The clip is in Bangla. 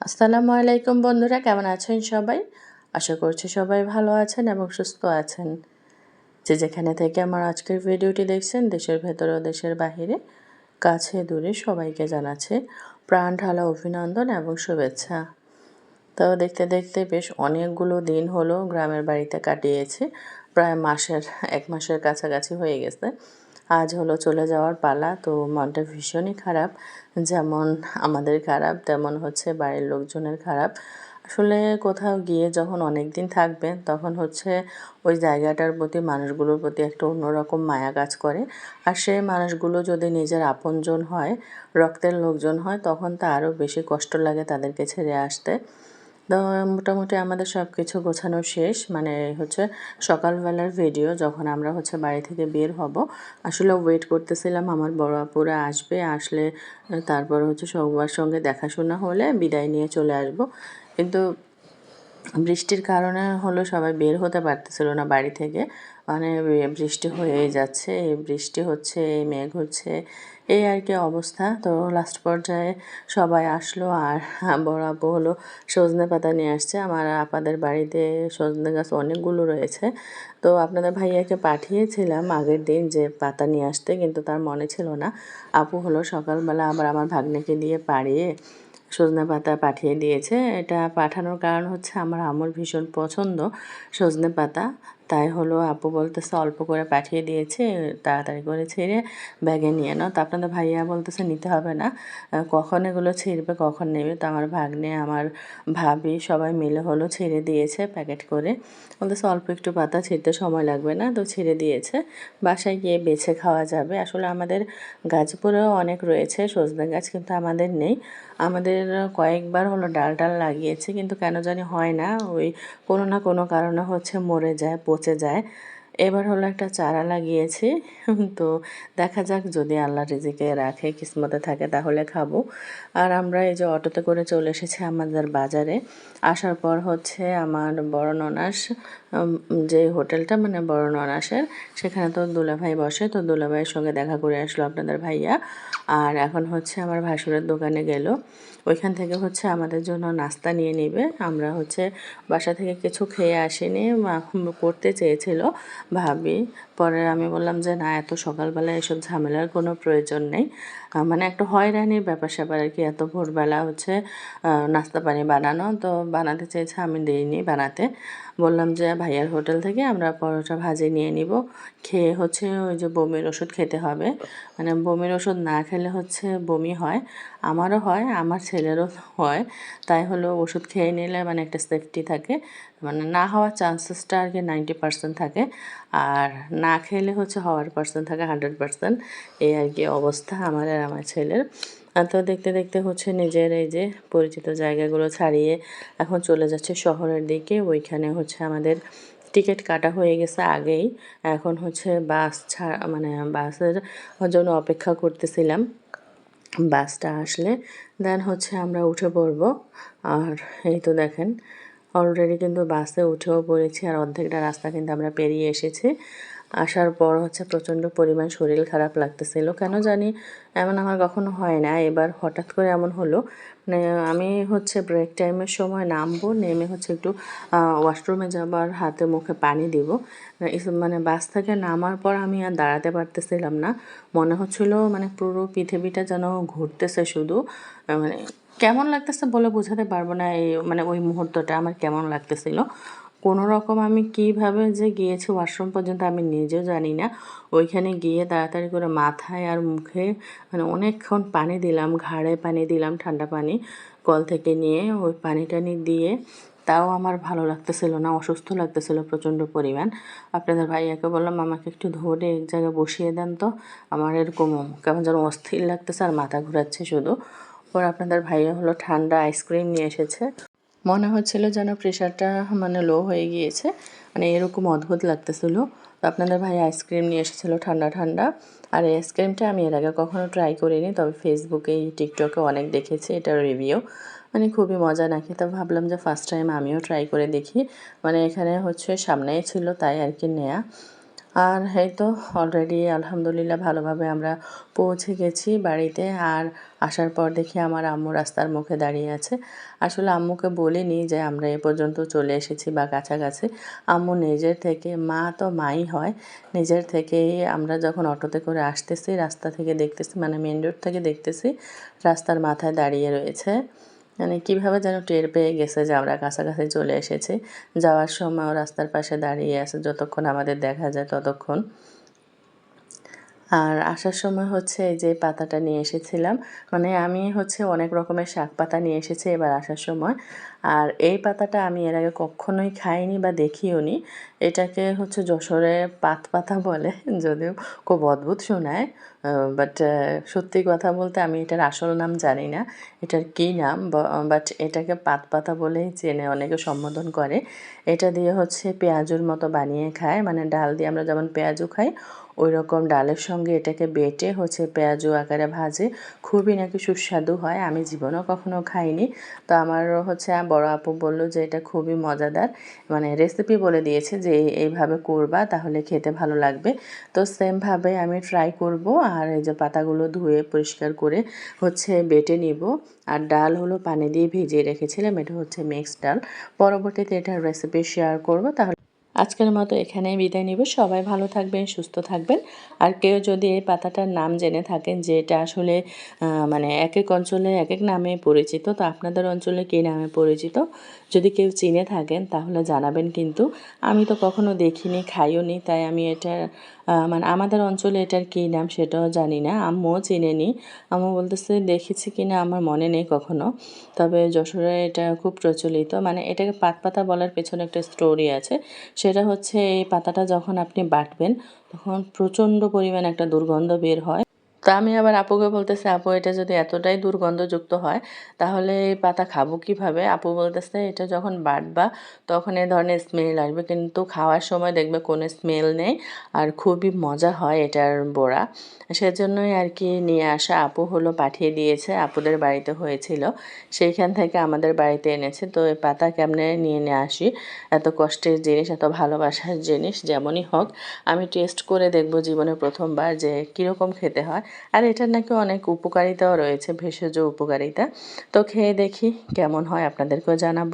আসসালামু আলাইকুম বন্ধুরা, কেমন আছেন সবাই? আশা করছি সবাই ভালো আছেন এবং সুস্থ আছেন। যে যেখানে থেকে আমার আজকের ভিডিওটি দেখছেন, দেশের ভেতরে ও দেশের বাহিরে, কাছে দূরে সবাইকে জানাচ্ছে প্রাণ ঢালা অভিনন্দন এবং শুভেচ্ছা। তো দেখতে দেখতে বেশ অনেকগুলো দিন হলো গ্রামের বাড়িতে কাটিয়েছে, প্রায় মাসের, এক মাসের কাছাকাছি হয়ে গেছে। আজ হলো চলে যাওয়ার পালা। তো মনটা ভীষণই খারাপ। যেমন আমাদের খারাপ, তেমন হচ্ছে বাড়ির লোকজনের খারাপ। আসলে কোথাও গিয়ে যখন অনেক দিন থাকবেন তখন হচ্ছে ওই জায়গাটার প্রতি, মানুষগুলোর প্রতি একটা অন্যরকম মায়া কাজ করে। আর সেই মানুষগুলো যদি নিজের আপনজন হয়, রক্তের লোকজন হয়, তখন তা আরও বেশি কষ্ট লাগে তাদেরকে ছেড়ে আসতে। মোটামুটি আমাদের সব কিছু গোছানো শেষ। মানে হচ্ছে সকালবেলার ভিডিও যখন আমরা হচ্ছে বাড়ি থেকে বের হব, আসলে ওয়েট করতেছিলাম আমার বড় আপুরা আসবে। আসলে তারপর হচ্ছে সবার সঙ্গে দেখাশোনা হলে বিদায় নিয়ে চলে আসব। কিন্তু বৃষ্টির কারণে হলো সবাই বের হতে পারতেছিল না বাড়ি থেকে। মানে বৃষ্টি হয়েই যাচ্ছে এই বৃষ্টি হচ্ছে এই মেঘ হচ্ছে, এই আর কি অবস্থা। তো লাস্ট পর্যায়ে সবাই আসলো আর বড় আপু হলো সজনে পাতা নিয়ে আসছে। আমার আপাদের বাড়িতে সজনে গাছ অনেকগুলো রয়েছে। তো আপনাদের ভাইয়াকে পাঠিয়েছিলাম আগের দিন যে পাতা নিয়ে আসতে, কিন্তু তার মনে ছিল না। আপু হলো সকালবেলা আবার আমার ভাগ্নেকে দিয়ে পাড়িয়ে সজনে পাতা পাঠিয়ে দিয়েছে। এটা পাঠানোর কারণ হচ্ছে আমার আমর ভীষণ পছন্দ সজনে পাতা। তাই হলো আপু বলতেছে, অল্প করে পাঠিয়ে দিয়েছে, তাড়াতাড়ি করে ছেড়ে ব্যাগে নিয়ে নাও। তো আপনাদের ভাইয়া বলতেছে, নিতে হবে না। কখন এগুলো ছিঁড়বে, কখন নেবে? তো আমার ভাগ্নে, আমার ভাবি সবাই মিলে হলো ছেড়ে দিয়েছে প্যাকেট করে। বলতেছে, অল্প একটু পাতা ছিঁড়তে সময় লাগবে না। তো ছেড়ে দিয়েছে। বাসায় গিয়ে বেছে খাওয়া যাবে। আসলে আমাদের গাছপুরেও অনেক রয়েছে সজনে গাছ, কিন্তু আমাদের নেই। আমাদের কয়েকবার হলো ডাল ডাল লাগিয়েছে, কিন্তু কেন জানি হয় না। ওই কোনো না কোনো কারণে হচ্ছে মরে যায়, পচে যায়। এবার হলো একটা চারা লাগিয়েছি। তো দেখা যাক যদি আল্লাহ রিজিকে রাখে, কিসমতে থাকে তাহলে খাব। আর আমরা এই যে অটোতে করে চলে এসেছি আমাদের বাজারে, আসার পর হচ্ছে আমার বড় ননাস যে হোটেলটা মানে বড় ননাসের, সেখানে তো দুলাভাই বসে, তো দুলাভাইয়ের সঙ্গে দেখা করে আসলো আপনাদের ভাইয়া। আর এখন হচ্ছে আমার ভাসুরের দোকানে গেল। ওইখান থেকে হচ্ছে আমাদের জন্য নাস্তা নিয়ে নিবে। আমরা হচ্ছে বাসা থেকে কিছু খেয়ে আসিনি করতে চেয়েছিল। ভাবি। পরে আমি বললাম যে, না, এত সকালবেলা এসব ঝামেলার কোনো প্রয়োজন নেই। মানে একটা হয়রানির ব্যাপার স্যাপার আর কি, এত ভোরবেলা হচ্ছে নাস্তা পানি বানানো। তো বানাতে চাইছে, আমি দিইনি বানাতে। বললাম যে, ভাইয়ার হোটেল থেকে আমরা পরোটা ভাজি নিয়ে নিব। খেয়ে হচ্ছে ওই যে বমির ওষুধ খেতে হবে। মানে বমির ওষুধ না খেলে হচ্ছে বমি হয়, আমারও হয়, আমার ছেলেরও হয়। তাই হলো ওষুধ খেয়ে নিলে মানে একটা সেফটি থাকে। মানে না হওয়ার চান্সেসটা আর কি নাইনটি পার্সেন্ট থাকে। আর না খেলে হচ্ছে হওয়ার পার্সেন্ট থাকে হান্ড্রেড পার্সেন্ট এই আর কি অবস্থা আমার আর আমার ছেলের। তো দেখতে দেখতে হচ্ছে নিজের এই যে পরিচিত জায়গাগুলো ছাড়িয়ে এখন চলে যাচ্ছে শহরের দিকে। ওইখানে হচ্ছে আমাদের টিকিট কাটা হয়ে গেছে আগেই। এখন হচ্ছে বাস ছাড়া মানে বাসের জন্য অপেক্ষা করতেছিলাম। বাসটা আসলে দেন হচ্ছে আমরা উঠে পড়ব। আর এই তো দেখেন অলরেডি কিন্তু বাসে উঠেও পড়েছি আর অর্ধেকটা রাস্তা কিন্তু আমরা পেরিয়ে এসেছি। আসার পর হচ্ছে প্রচণ্ড পরিমাণ শরীর খারাপ লাগতেছিল। কেন জানি এমন আমার কখনো হয় না। এবার হঠাৎ করে এমন হলো মানে আমি হচ্ছে ব্রেক টাইমের সময় নামবো, নেমে হচ্ছে একটু ওয়াশরুমে যাবার হাতে মুখে পানি দিব। মানে বাস থেকে নামার পর আমি আর দাঁড়াতে পারতেছিলাম না। মনে হচ্ছিল মানে পুরো পৃথিবীটা যেন ঘুরতেছে শুধু। মানে কেমন লাগতেছে বলে বোঝাতে পারব না এই মানে ওই মুহূর্তটা আমার কেমন লাগতেছিল। কোনো রকম আমি কীভাবে যে গিয়েছি ওয়াশরুম পর্যন্ত আমি নিজেও জানি না। ওইখানে গিয়ে তাড়াতাড়ি করে মাথায় আর মুখে মানে অনেকক্ষণ পানি দিলাম, ঘাড়ে পানি দিলাম, ঠান্ডা পানি, কল থেকে নিয়ে ওই পানি টানি দিয়ে তাও আমার ভালো লাগতেছিল না, অসুস্থ লাগতেছিল প্রচণ্ড পরিমাণ। আপনাদের ভাইয়াকে বললাম, আমাকে একটু ধরে এক জায়গায় বসিয়ে দেন তো, আমার এরকম কেমন যেন অস্থির লাগতেছে আর মাথা ঘুরাচ্ছে শুধু। ওর আপনাদের ভাইয়া হলো ঠান্ডা আইসক্রিম নিয়ে এসেছে। মনে হচ্ছিল যেন প্রেশারটা মানে লো হয়ে গিয়েছে। মানে এরকম অদ্ভুত লাগতেছিল। তো আপনাদের ভাই আইসক্রিম নিয়ে এসেছিল ঠান্ডা ঠান্ডা। আর এই আইসক্রিমটা আমি এর আগে কখনো ট্রাই করিনি, তবে ফেসবুকে টিকটকে অনেক দেখেছি, এটার রিভিউ মানে খুবই মজা নাকি? তো ভাবলাম যে ফার্স্ট টাইম আমিও ট্রাই করে দেখি। মানে এখানে হচ্ছে সামনেই ছিল, তাই আর কি নেয়া। আর এই তো অলরেডি আলহামদুলিল্লাহ ভালোভাবে আমরা পৌঁছে গেছি বাড়িতে। আর আসার পর দেখি আমার আম্মু রাস্তার মুখে দাঁড়িয়ে আছে। আসলে আম্মুকে বলিনি যে আমরা এ পর্যন্ত চলে এসেছি বা কাছাকাছি। আম্মু নিজের থেকে, মা তো মাই হয়, নিজের থেকেই আমরা যখন অটোতে করে আসতেছি, রাস্তা থেকে দেখতেছি মানে মেন রোড থেকে দেখতেছি, রাস্তার মাথায় দাঁড়িয়ে রয়েছে। মানে কীভাবে যেন টের পেয়ে গেছে যে আমরা কাছাকাছি চলে এসেছি। যাওয়ার সময় রাস্তার পাশে দাঁড়িয়ে আছে, যতক্ষণ আমাদের দেখা যায় ততক্ষণ। আর আসার সময় হচ্ছে এই যে পাতাটা নিয়ে এসেছিলাম মানে আমি হচ্ছে অনেক রকমের শাক পাতা নিয়ে এসেছি এবার আসার সময়। আর এই পাতাটা আমি এর আগে কখনোই খাইনি বা দেখিও নি। এটাকে হচ্ছে যশোরে পাত পাতা বলে, যদিও খুব অদ্ভুত শোনায় বাট সত্যি কথা বলতে আমি এটার আসল নাম জানি না, এটার কী নাম বাট এটাকে পাত পাতা বলেই চেনে, অনেকে সম্বোধন করে। এটা দিয়ে হচ্ছে পেঁয়াজুর মতো বানিয়ে খায় মানে ডাল দিয়ে আমরা যেমন পেঁয়াজু খাই ওই রকম ডালের সঙ্গে এটাকে বেটে হচ্ছে পেঁয়াজু আকারে ভাজে। খুবই নাকি সুস্বাদু হয়, আমি জীবনেও কখনো খাইনি। তো আমারও হচ্ছে, বড় আপু বলল যে এটা খুবই মজাদার। মানে রেসিপি বলে দিয়েছে যে এইভাবে করবা তাহলে খেতে ভালো লাগবে। তো সেমভাবে আমি ট্রাই করব আর এই যে পাতাগুলো ধুয়ে পরিষ্কার করে হচ্ছে বেটে নিব। আর ডাল হলো পানি দিয়ে ভিজিয়ে রেখেছিলাম, এটা হচ্ছে মিক্সড ডাল। পরবর্তীতে এটার রেসিপি শেয়ার করব, তাহলে আজকের মতো এখানেই বিদায় নিব। সবাই ভালো থাকবেন, সুস্থ থাকবেন। আর কেউ যদি এই পাতাটার নাম জেনে থাকেন যে এটা আসলে মানে এক এক অঞ্চলে এক এক নামে পরিচিত, তো আপনাদের অঞ্চলে কী নামে পরিচিত? যদি কেউ চিনে থাকেন তাহলে জানাবেন কিন্তু। আমি তো কখনো দেখিনি খাইও নি তাই আমি এটা মানে আমাদের অঞ্চলে এটার কী নাম সেটাও জানি না। আম্মুও চিনেনি। আম্মু বলতেছে, দেখেছি কি না? আমার মনে নেই কখনো। তবে যশোরে এটা খুব প্রচলিত। মানে এটাকে পাত পাতা বলার পেছনে একটা স্টোরি আছে। সেটা হচ্ছে এই পাতাটা যখন আপনি বাটবেন তখন প্রচণ্ড পরিমাণ একটা দুর্গন্ধ বের হয়। তা আমি আবার আপুকে বলতেছে, আপু, এটা যদি এতটাই দুর্গন্ধযুক্ত হয়, তাহলে এই পাতা খাব কীভাবে? আপু বলতেছে, এটা যখন বাটবা, তখন এ ধরনের স্মেল আসবে। কিন্তু খাওয়ার সময় দেখবে কোনো স্মেল নেই আর খুবই মজা হয় এটার বড়া। সেজন্যই আর কি নিয়ে আসা আপু হলো পাঠিয়ে দিয়েছে, আপুদের বাড়িতে হয়েছিল। সেইখান থেকে আমাদের বাড়িতে এনেছে। তো এই পাতা কেমনে নিয়ে নিয়ে আসি? এত কষ্টের জিনিস, এত ভালোবাসার জিনিস, যেমনই হোক, আমি টেস্ট করে দেখব জীবনে প্রথমবার যে কীরকম খেতে হয়। আর এটার নাকি অনেক উপকারিতাও রয়েছে, ভেষজ উপকারিতা। তো খেয়ে দেখি কেমন হয়, আপনাদেরকেও জানাব।